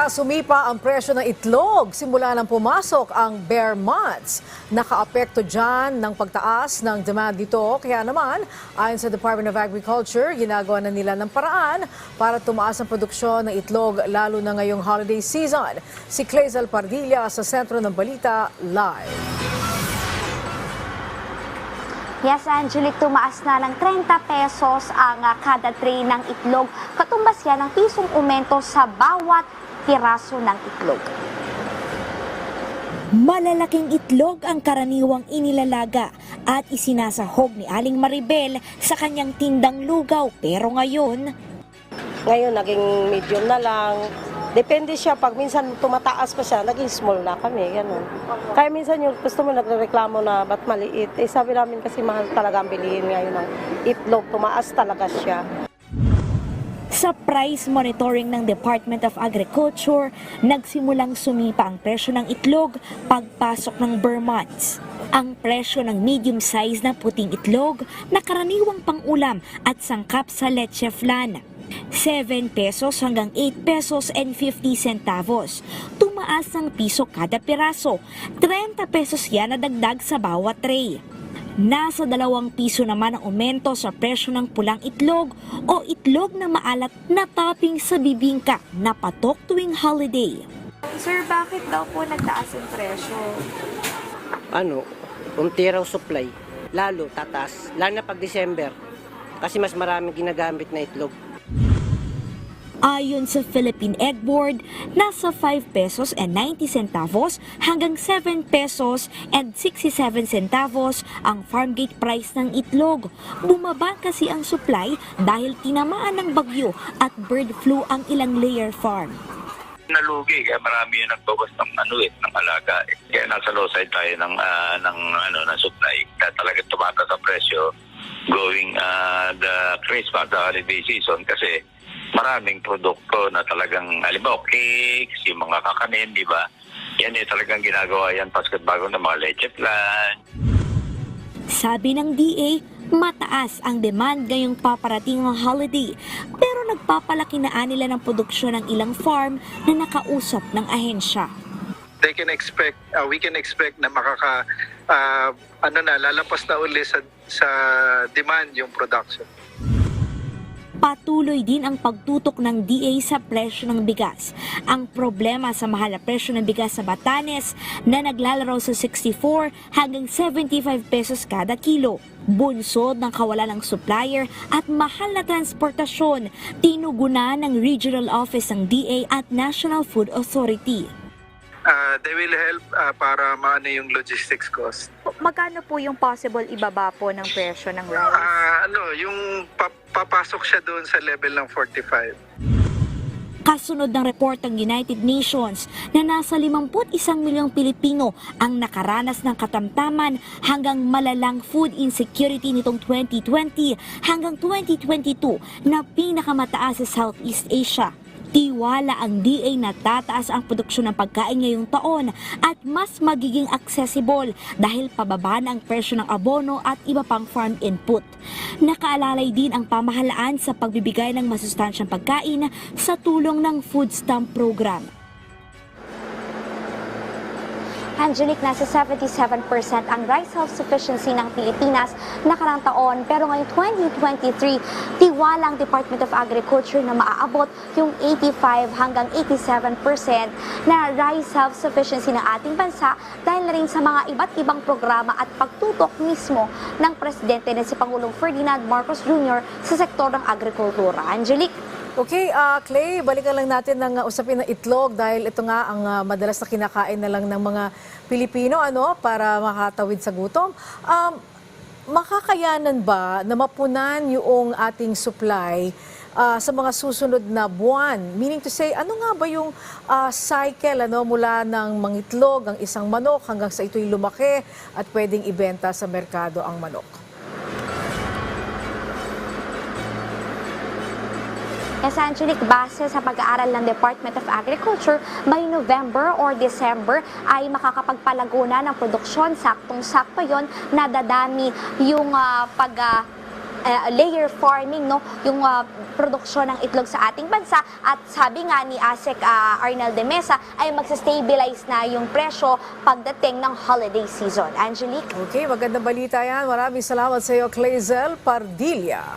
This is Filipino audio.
Samantala, sumipa ang presyo ng itlog simula nang pumasok ang bear months. Nakaapekto dyan ng pagtaas ng demand dito. Kaya naman, ayon sa Department of Agriculture, ginagawa na nila ng paraan para tumaas ang produksyon ng itlog lalo na ngayong holiday season. Si Clazel Pardilla sa Sentro ng Balita, live. Yes, Angelic, tumaas na ng 30 pesos ang ah, kada tray ng itlog. Katumbas yan ng pisong umento sa bawat piraso ng itlog. Malalaking itlog ang karaniwang inilalaga at isinasahog ni Aling Maribel sa kanyang tindang lugaw. Pero ngayon, Ngayon, naging medium na lang. Depende siya. Pag minsan tumataas pa siya, naging small na kami. Ganun. Kaya minsan yung customer nagreklamo na ba't maliit. Eh sabi namin kasi mahal talaga ang bilihin ngayon ng itlog. Tumaas talaga siya. Sa price monitoring ng Department of Agriculture, nagsimulang sumipa ang presyo ng itlog pagpasok ng Burr months. Ang presyo ng medium size na puting itlog na karaniwang pangulam at sangkap sa leche flan. 7 pesos hanggang 8 pesos and 50 centavos. Tumaas ng piso kada piraso. 30 pesos yan na dagdag sa bawat tray. Nasa dalawang piso naman ang aumento sa presyo ng pulang itlog o itlog na maalat na topping sa bibingka na patok tuwing holiday. Sir, bakit daw po nagtaas ang presyo? Ano, unti raw supply. Lalo, tataas. Lalo na pag December. Kasi mas maraming ginagamit na itlog. Ayon sa Philippine Egg Board, nasa 5 pesos and 90 centavos hanggang 7 pesos and 67 centavos ang farm gate price ng itlog. Bumaba kasi ang supply dahil tinamaan ng bagyo at bird flu ang ilang layer farm. nalugi kaya marami yung nagbawas ng ano eh, ng alaga eh. Kaya nasa low side tayo ng ah, ng ano ng supply. Kaya talaga tumataas ang presyo going ah, the Christmas, the holiday season kasi maraming produkto na talagang halimbawa cakes, yung mga kakanin, di ba? Yan eh talagang ginagawa yan Pasko't bago ng mga leche plan, Sabi ng DA, mataas ang demand ngayong paparating ang holiday. Pero nagpapalaki na nila ng produksyon ng ilang farm na nakausap ng ahensya. they can expect uh, we can expect na makaka uh, ano na lalapas na uli sa sa demand yung production. Patuloy din ang pagtutok ng DA sa presyo ng bigas. Ang problema sa mahal na presyo ng bigas sa Batanes na naglalaro sa 64 hanggang 75 pesos kada kilo. Bunsod ng kawalan ng supplier at mahal na transportasyon, tinuguna ng Regional Office ng DA at National Food Authority. Uh, they will help uh, para maano yung logistics cost. Magkano po yung possible ibaba po ng presyo ng rice? Ah, ano, yung pa- papasok siya doon sa level ng 45. Kasunod ng report ng United Nations na nasa 51 milyong Pilipino ang nakaranas ng katamtaman hanggang malalang food insecurity nitong 2020 hanggang 2022 na pinakamataas sa Southeast Asia. Tiwala ang DA na tataas ang produksyon ng pagkain ngayong taon at mas magiging accessible dahil pababa na ang presyo ng abono at iba pang farm input. Nakaalalay din ang pamahalaan sa pagbibigay ng masustansyang pagkain sa tulong ng food stamp program. Angelic, nasa 77% ang rice self-sufficiency ng Pilipinas nakarang taon. Pero ngayong 2023, tiwalang Department of Agriculture na maaabot yung 85 hanggang 87% na rice self-sufficiency ng ating bansa dahil na rin sa mga iba't ibang programa at pagtutok mismo ng Presidente na si Pangulong Ferdinand Marcos Jr. sa sektor ng agrikultura. Angelic? Okay, ah, Clay, balikan lang natin ng uh, usapin ng itlog dahil ito nga ang ah, madalas na kinakain na lang ng mga Pilipino ano para makatawid sa gutom. Um, makakayanan ba na mapunan yung ating supply ah, sa mga susunod na buwan? Meaning to say, ano nga ba yung ah, cycle ano mula ng mangitlog ang isang manok hanggang sa ito'y lumaki at pwedeng ibenta sa merkado ang manok? Angelic, base sa pag-aaral ng Department of Agriculture, by November or December ay makakapagpalaguna ng produksyon. Saktong-sakto yon na dadami yung ah, pag ah, uh, layer farming, no, yung uh, produksyon ng itlog sa ating bansa. At sabi nga ni ASEC uh, Arnel de Mesa ay magsastabilize na yung presyo pagdating ng holiday season. Angelique? Okay, magandang balita yan. Maraming salamat sa iyo, Clazel Pardilla.